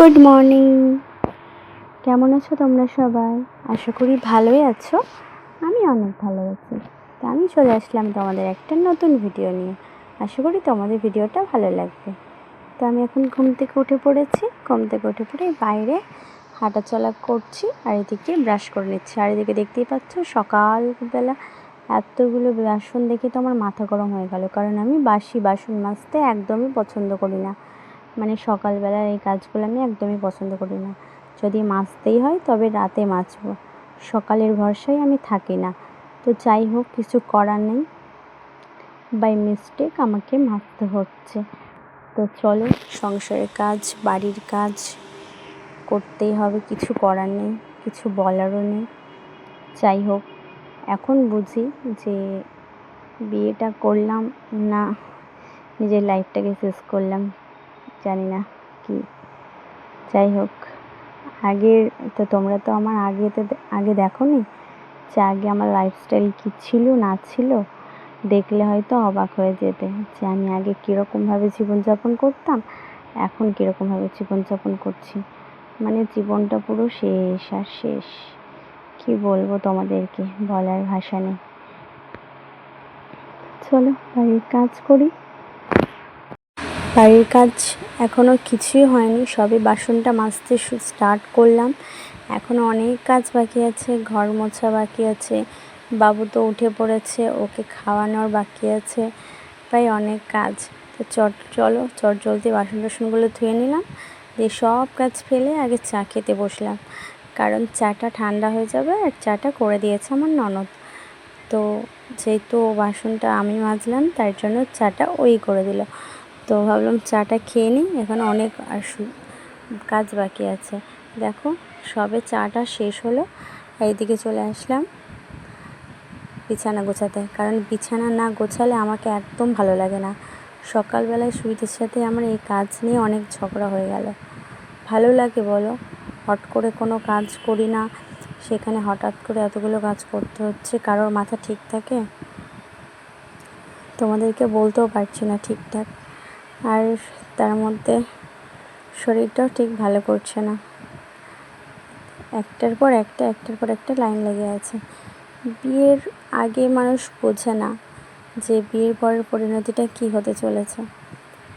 Good morning কেমন আছো তোমরা সবাই? আশা করি ভালোই আছো। আমি অনেক ভালো আছি। তো আমি চলে আসলাম তোমাদের একটা নতুন ভিডিও নিয়ে। আশা করি তোমাদের ভিডিওটা ভালো লাগবে। তো আমি এখন ঘুম থেকে উঠে পড়েছি। ঘুম থেকে উঠে পড়ে বাইরে হাঁটাচলা করছি আর এদিকে ব্রাশ করে নিচ্ছি। আর এদিকে দেখতেই পাচ্ছ সকালবেলা এতগুলো বাসন দেখে তো আমার মাথা গরম হয়ে গেল। কারণ আমি বাসি বাসন মাজতে একদমই পছন্দ করি না। মানে সকালবেলার এই কাজগুলো আমি একদমই পছন্দ করি না। যদি মাজতেই হয় তবে রাতে মাজবো। সকালের ভরসায় আমি থাকি না। তো যাই হোক, কিছু করার নেই। বাই মিস্টেক আমাকে মাজতে হচ্ছে। তো চলো, সংসারের কাজ, বাড়ির কাজ করতেই হবে, কিছু করার নেই, কিছু বলারও নেই। যাই হোক, এখন বুঝি যে বিয়েটা করলাম না, নিজের লাইফটাকে শেষ করলাম। জানি না কি। যাই হোক আগের তো তোমরা তো আমার আগে তো আগে দেখো নি যে আগে আমার লাইফস্টাইল কী ছিল, না ছিল? দেখলে হয়তো অবাক হয়ে যেতে যে আমি আগে কীরকমভাবে জীবনযাপন করতাম, এখন কীরকমভাবে জীবনযাপন করছি। মানে জীবনটা পুরো শেষ আর শেষ। কি বলব তোমাদেরকে বলার ভাষা নেই। চলো, বাড়ির কাজ করি। বাড়ির কাজ এখনও কিছুই হয়নি, সবে বাসনটা মাজতে স্টার্ট করলাম। এখনও অনেক কাজ বাকি আছে, ঘর মোছা বাকি আছে, বাবু তো উঠে পড়েছে, ওকে খাওয়ানোর বাকি আছে প্রায় অনেক কাজ। তো চট, চলো, চট জলদি বাসন টাসনগুলো ধুয়ে নিলাম, দিয়ে সব কাজ ফেলে আগে চা খেতে বসলাম। কারণ চাটা ঠান্ডা হয়ে যাবে আর চাটা করে দিয়েছে আমার ননদ। তো যেহেতু বাসনটা আমি মাজলাম তার জন্য চাটা ওই করে দিল। তো ভাবলাম চাটা খেয়ে নিই, এখন অনেক কাজ বাকি আছে। দেখো, সবে চাটা শেষ হলো, এইদিকে চলে আসলাম বিছানা গোছাতে। কারণ বিছানা না গোছালে আমাকে একদম ভালো লাগে না। সকালবেলায় সুইটের সাথে আমার এই কাজ নিয়ে অনেক ঝগড়া হয়ে গেল। ভালো লাগে বলো, হট করে কোনো কাজ করি না, সেখানে হঠাৎ করে এতগুলো কাজ করতে হচ্ছে, কারোর মাথা ঠিক থাকে? তোমাদেরকে বলতেও পারছি না ঠিকঠাক। আর তার মধ্যে শরীরটাও ঠিক ভালো করছে না। একটার পর একটা, একটার পর একটা লাইন লেগে আছে। বিয়ের আগে মানুষ বোঝে না যে বিয়ের পরের পরিণতিটা কী হতে চলেছে।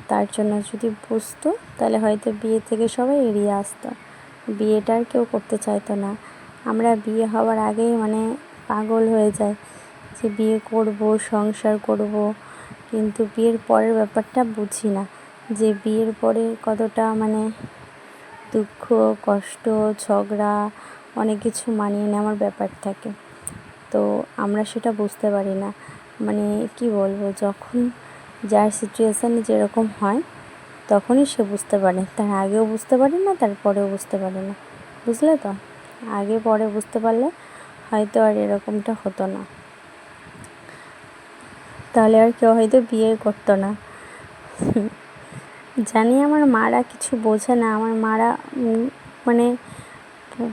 তার জন্য যদি বুঝতো, তাহলে হয়তো বিয়ে থেকে সবাই এড়িয়ে আসতো। বিয়েটা আর কেউ করতে চাইতো না। আমরা বিয়ে হওয়ার আগেই মানে পাগল হয়ে যায় যে বিয়ে করব, সংসার করব কিন্তু বিয়ের পরের ব্যাপারটা বুঝি না যে বিয়ের পরে কতটা মানে দুঃখ, কষ্ট, ঝগড়া, অনেক কিছু মানিয়ে নেওয়ার ব্যাপার থাকে। তো আমরা সেটা বুঝতে পারি না। মানে কি বলব, যখন যার সিচুয়েশান যেরকম হয়, তখনই সে বুঝতে পারে। তার আগেও বুঝতে পারে না তারপরেও বুঝতে পারে না। বুঝলে তো? আগে পরে বুঝতে পারলে হয়তো আর এরকমটা হতো না। তাহলে আর কেউ হয়তো বিয়ে করতো না। জানি আমার মারা কিছু বোঝে না, আমার মারা মানে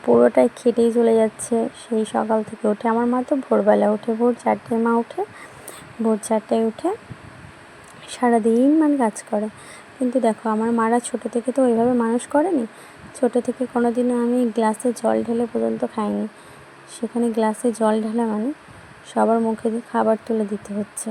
পুরোটাই খেটেই চলে যাচ্ছে সেই সকাল থেকে উঠে। আমার মা তো ভোরবেলা উঠে, ভোর চারটেয় মা উঠে, ভোর চারটায় উঠে সারাদিন মানে কাজ করে। কিন্তু দেখো, আমার মারা ছোটো থেকে তো ওইভাবে মানুষ করেনি। ছোটো থেকে কোনো দিনও আমি গ্লাসে জল ঢেলে পর্যন্ত খাইনি। সেখানে গ্লাসে জল ঢালা মানে সবার মুখে খাবার তুলে দিতে হচ্ছে।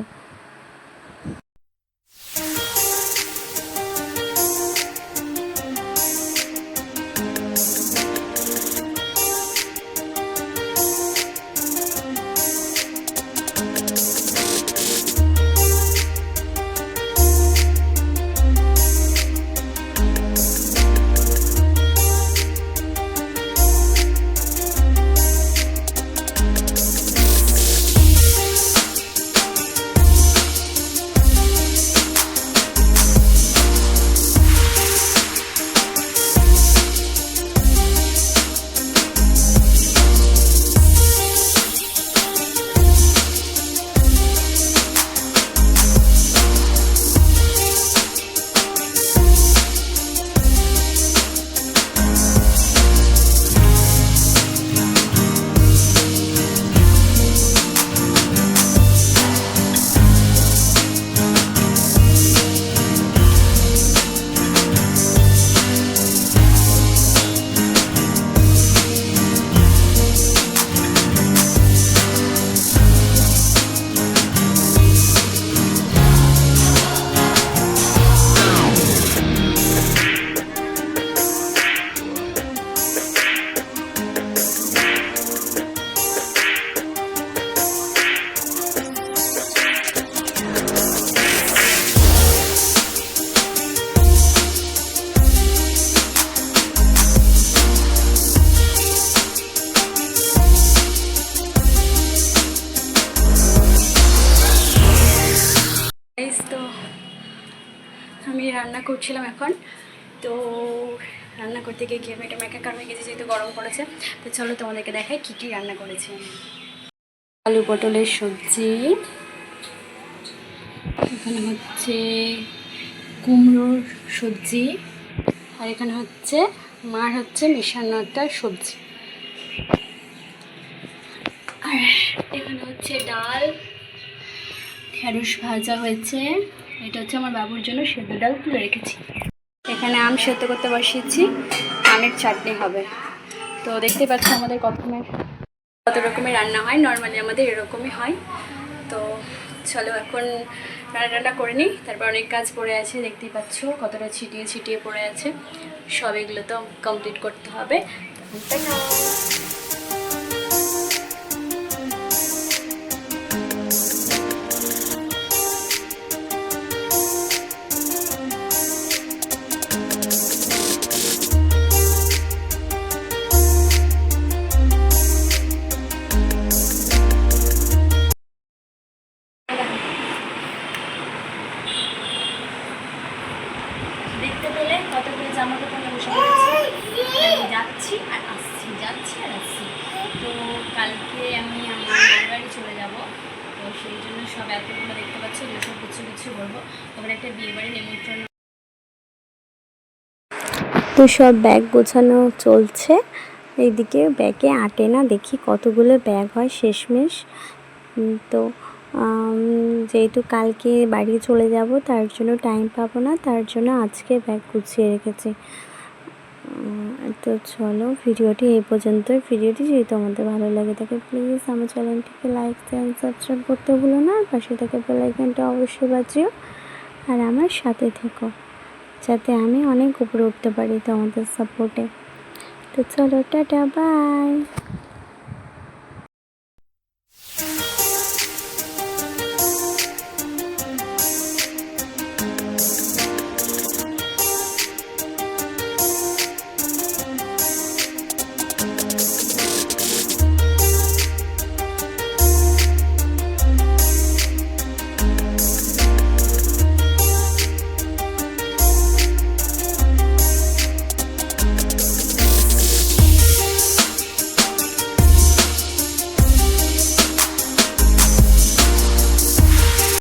করছিলাম এখন। তো রান্না করতে গিয়ে গিয়ে মেয়েটা মেকাকার হয়ে গেছে, যেহেতু গরম পড়েছে। তো চলো তোমাদেরকে দেখাই কী কী রান্না করেছি। আলু পটলের সবজি, এখানে হচ্ছে কুমড়োর সবজি, আর এখানে হচ্ছে, মার হচ্ছে মিশানো একটা সবজি। আর এখানে হচ্ছে ডাল, ঢেঁড়স ভাজা হয়েছে। এটা হচ্ছে আমার বাবুর জন্য সেদ্ধ ডাল তুলে রেখেছি। এখানে আম সেদ্ধ করতে বসিয়েছি, আমের চাটনি হবে। তো দেখতে পাচ্ছি আমাদের রকমের কত রকমের রান্না হয়। নর্মালি আমাদের এরকমই হয়। তো চলো এখন রান্না টান্না করে নিই। তারপর অনেক কাজ পড়ে আছে, দেখতেই পাচ্ছ কতটা ছিটিয়ে ছিটিয়ে পড়ে আছে। সব এগুলো তো কমপ্লিট করতে হবে। তখন সেই জন্য সব দেখতে সব কিছু কিছু করব। ওখানে একটা নিমন্ত্রণ। তো সব ব্যাগ গোছানো চলছে। এইদিকে ব্যাগে আটে না, দেখি কতগুলো ব্যাগ হয় শেষমেশ। তো যেহেতু কালকে বাড়ি চলে যাব, তার জন্য টাইম পাবো না, তার জন্য আজকে ব্যাগ গুছিয়ে রেখেছি। তো চলো ভিডিওটি এই পর্যন্তই। ভিডিওটি যদি তোমাদের ভালো লাগে থাকে প্লিজ আমার চ্যানেলটিকে লাইক দেন সাবস্ক্রাইব করতে ভুলো না। আর পাশে থেকে বেল আইকনটা অবশ্যই বাজিও। আর আমার সাথে থেকো, যাতে আমি অনেক উপরে উঠতে পারি তোমাদের সাপোর্টে তো চলো, টাটা বাই